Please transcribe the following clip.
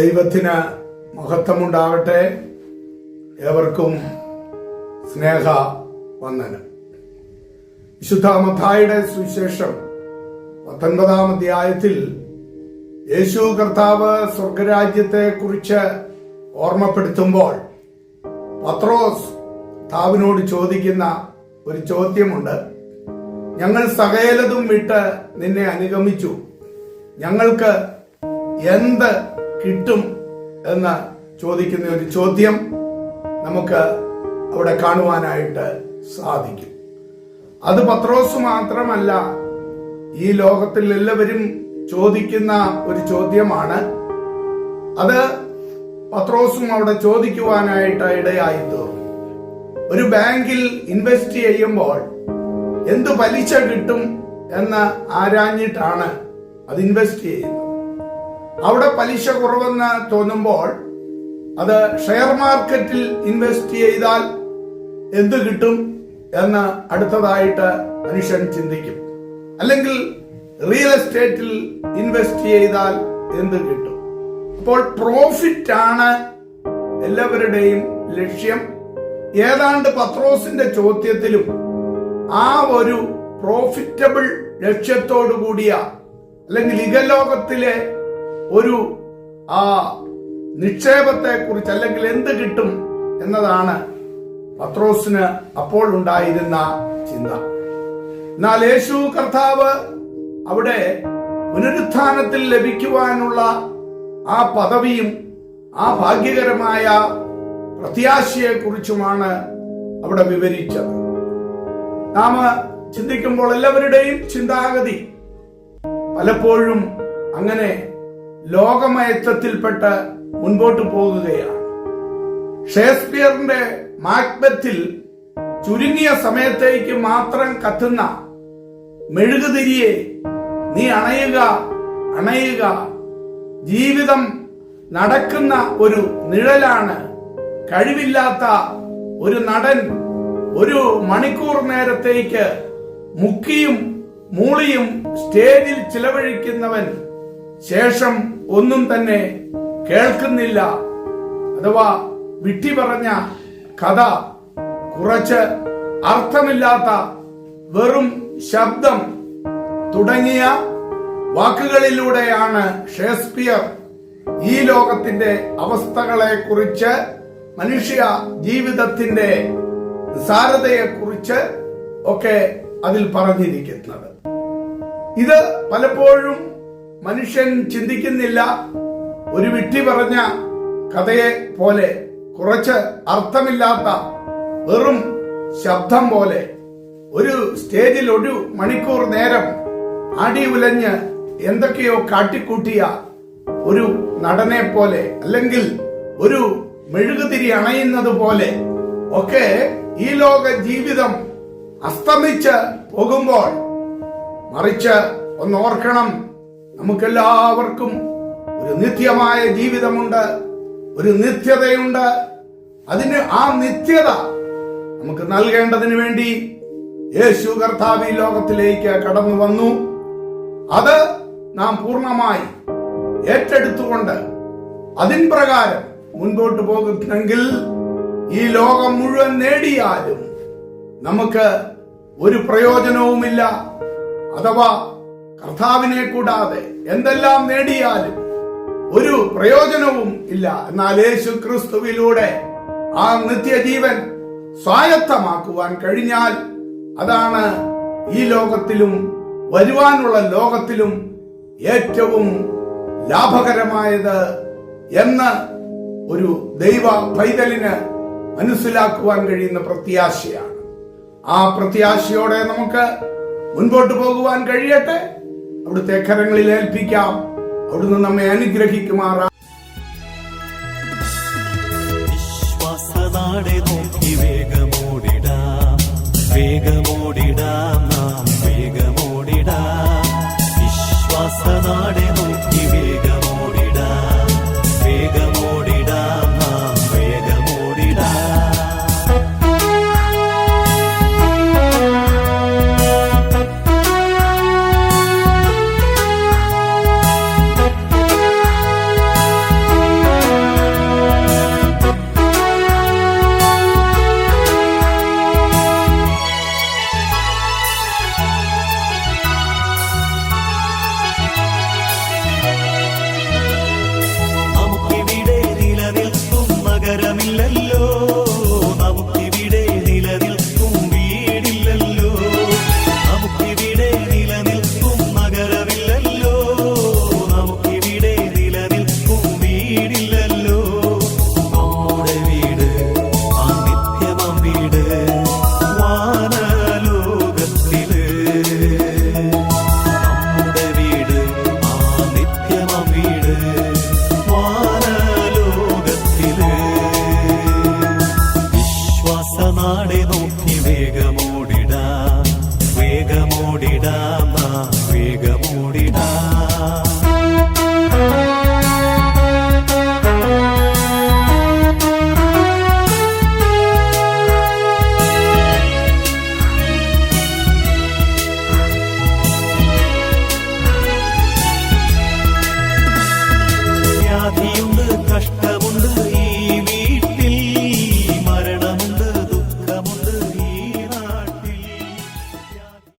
ദൈവത്തിന് മഹത്വമുണ്ടാവട്ടെ ഏവർക്കും സ്നേഹ വന്ദനം. വിശുദ്ധ മഥായുടെ സുവിശേഷം പത്തൊൻപതാം അധ്യായത്തിൽ യേശു കർത്താവ് സ്വർഗരാജ്യത്തെ കുറിച്ച് ഓർമ്മപ്പെടുത്തുമ്പോൾ പത്രോസ് താവിനോട് ചോദിക്കുന്ന ഒരു ചോദ്യമുണ്ട്. ഞങ്ങൾ സകലതും വിട്ട് നിന്നെ അനുഗമിച്ചു. ഞങ്ങൾക്ക് എന്ത് കിട്ടും എന്ന് ചോദിക്കുന്ന ഒരു ചോദ്യം നമുക്ക് അവിടെ കാണുവാനായിട്ട് സാധിക്കും. അത് പത്രോസ് മാത്രമല്ല ഈ ലോകത്തിൽ എല്ലാവരും ചോദിക്കുന്ന ഒരു ചോദ്യമാണ്. അത് പത്രോസും അവിടെ ചോദിക്കുവാനായിട്ട് ഇടയായി തീർന്നു ഒരു ബാങ്കിൽ ഇൻവെസ്റ്റ് ചെയ്യുമ്പോൾ എന്ത് പലിശ കിട്ടും എന്ന് ആരാഞ്ഞിട്ടാണ് അത് ഇൻവെസ്റ്റ് ചെയ്യുന്നത്? അവിടെ പലിശ കുറവെന്ന് തോന്നുമ്പോൾ അത് ഷെയർ മാർക്കറ്റിൽ ഇൻവെസ്റ്റ് ചെയ്താൽ എന്ത് കിട്ടും എന്ന് അടുത്തതായിട്ട് മനുഷ്യൻ ചിന്തിക്കും. അല്ലെങ്കിൽ റിയൽ എസ്റ്റേറ്റിൽ ഇൻവെസ്റ്റ് ചെയ്താൽ എന്ത് കിട്ടും. അപ്പോൾ പ്രോഫിറ്റ് ആണ് എല്ലാവരുടെയും ലക്ഷ്യം. ഏതാണ്ട് പത്രോസിന്റെ ചോദ്യത്തിലും ആ ഒരു പ്രോഫിറ്റബിൾ ലക്ഷ്യത്തോടു കൂടിയ അല്ലെങ്കിൽ ഇകലോകത്തിലെ ഒരു ആ നിക്ഷേപത്തെ കുറിച്ച് അല്ലെങ്കിൽ എന്ത് കിട്ടും എന്നതാണ് പത്രോസിന് അപ്പോൾ ഉണ്ടായിരുന്ന ചിന്ത. എന്നാൽ യേശു കർത്താവ് അവിടെ പുനരുത്ഥാനത്തിൽ ലഭിക്കുവാനുള്ള ആ പദവിയും ആ ഭാഗ്യകരമായ പ്രത്യാശയെ കുറിച്ചുമാണ് അവിടെ വിവരിച്ചത്. നാം ചിന്തിക്കുമ്പോൾ എല്ലാവരുടെയും ചിന്താഗതി പലപ്പോഴും അങ്ങനെ ലോകമയത്വത്തിൽപ്പെട്ട് മുൻപോട്ട് പോകുകയാണ്. ഷേക്സ്പിയറിന്റെ മാക്ബത്തിൽ ചുരുങ്ങിയ സമയത്തേക്ക് മാത്രം കത്തുന്ന മെഴുകുതിരിയെ നീ അണയുക അണയുക. ജീവിതം നടക്കുന്ന ഒരു നിഴലാണ്. കഴിവില്ലാത്ത ഒരു നടൻ ഒരു മണിക്കൂർ നേരത്തേക്ക് മുക്കിയും മൂളിയും സ്റ്റേജിൽ ചിലവഴിക്കുന്നവൻ ശേഷം ഒന്നും തന്നെ കേൾക്കുന്നില്ല അഥവാ വിട്ടി പറഞ്ഞ കഥ കുറച്ച് അർത്ഥമില്ലാത്ത വെറും ശബ്ദം തുടങ്ങിയ വാക്കുകളിലൂടെയാണ് ഷേക്സ്പിയർ ഈ ലോകത്തിന്റെ അവസ്ഥകളെ കുറിച്ച് മനുഷ്യ ജീവിതത്തിന്റെ നിസാരതയെ കുറിച്ച് ഒക്കെ അതിൽ പറഞ്ഞിരിക്കുന്നത്. ഇത് പലപ്പോഴും മനുഷ്യൻ ചിന്തിക്കുന്നില്ല. ഒരു വിട്ടി പറഞ്ഞ കഥയെ പോലെ കുറച്ച് അർത്ഥമില്ലാത്ത വെറും ശബ്ദം പോലെ ഒരു സ്റ്റേജിൽ ഒരു മണിക്കൂർ നേരം അടി ഉലഞ്ഞ് എന്തൊക്കെയോ കാട്ടിക്കൂട്ടിയ ഒരു നടനെ പോലെ അല്ലെങ്കിൽ ഒരു മെഴുകുതിരി അണയുന്നത് പോലെ ഒക്കെ ഈ ലോക ജീവിതം അസ്തമിച്ച് പോകുമ്പോൾ മറിച്ച് ഒന്ന് ഓർക്കണം നമുക്കെല്ലാവർക്കും ഒരു നിത്യമായ ജീവിതമുണ്ട് ഒരു നിത്യതയുണ്ട്. അതിന് ആ നിത്യത നമുക്ക് നൽകേണ്ടതിന് വേണ്ടി യേശു കർത്താവ് ഈ ലോകത്തിലേക്ക് കടന്നു വന്നു. അത് നാം പൂർണമായി ഏറ്റെടുത്തുകൊണ്ട് അതിൻ പ്രകാരം മുൻപോട്ട് പോകുന്നെങ്കിൽ ഈ ലോകം മുഴുവൻ നേടിയാലും നമുക്ക് ഒരു പ്രയോജനവുമില്ല. അഥവാ കർത്താവിനെ കൂടാതെ എന്തെല്ലാം നേടിയാലും ഒരു പ്രയോജനവും ഇല്ല. എന്നാൽ യേശു ക്രിസ്തുവിലൂടെ ആ നിത്യജീവൻ സ്വായത്തമാക്കുവാൻ കഴിഞ്ഞാൽ അതാണ് ഈ ലോകത്തിലും വരുവാനുള്ള ലോകത്തിലും ഏറ്റവും ലാഭകരമായത് എന്ന് ഒരു ദൈവ പൈതലിന് മനസ്സിലാക്കുവാൻ കഴിയുന്ന പ്രത്യാശയാണ്. ആ പ്രത്യാശയോടെ നമുക്ക് മുൻപോട്ട് പോകുവാൻ കഴിയട്ടെ. അവിടുത്തെ കരങ്ങളിൽ ഏൽപ്പിക്കാം. അവിടുന്ന് നമ്മെ അനുഗ്രഹിക്കുമാറാം. വിശ്വാസനാടെ നോക്കി വേഗമോടിടാം. നാം വേഗമോടിടാം. വിശ്വാസനാടെ ഇല്ലല്ലോ